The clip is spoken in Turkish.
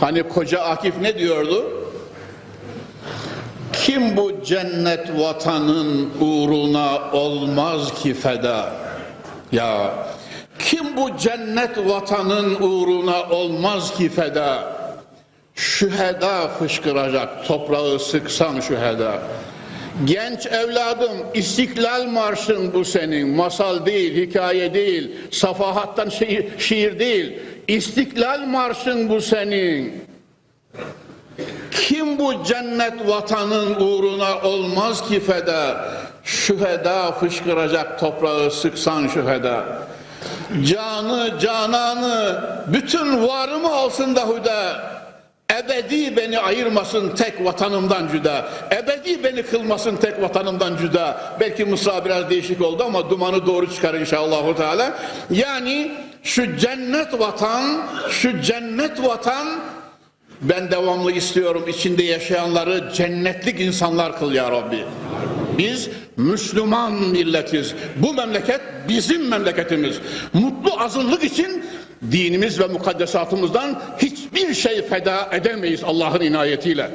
Hani koca Akif ne diyordu? Kim bu cennet vatanın uğruna olmaz ki feda? Ya kim bu cennet vatanın uğruna olmaz ki feda? Şüheda fışkıracak toprağı sıksan şüheda. Genç evladım İstiklal Marşın bu senin. Masal değil, hikaye değil, safahattan şiir, şiir değil. İstiklal Marşın bu senin. Kim bu cennet vatanın uğruna olmaz ki feda? Şüheda fışkıracak toprağı sıksan şüheda. Canı, cananı, bütün varımı alsın da hüda. Ebedi beni ayırmasın tek vatanımdan cüda. Ebedi beni kılmasın tek vatanımdan cüda. Belki Mısra biraz değişik oldu ama dumanı doğru çıkar inşallah. Teala. Yani şu cennet vatan, şu cennet vatan ben devamlı istiyorum içinde yaşayanları cennetlik insanlar kıl ya Rabbi. Biz Müslüman milletiz. Bu memleket bizim memleketimiz. Mutlu azınlık için dinimiz ve mukaddesatımızdan hiçbir şey feda edemeyiz Allah'ın inayetiyle.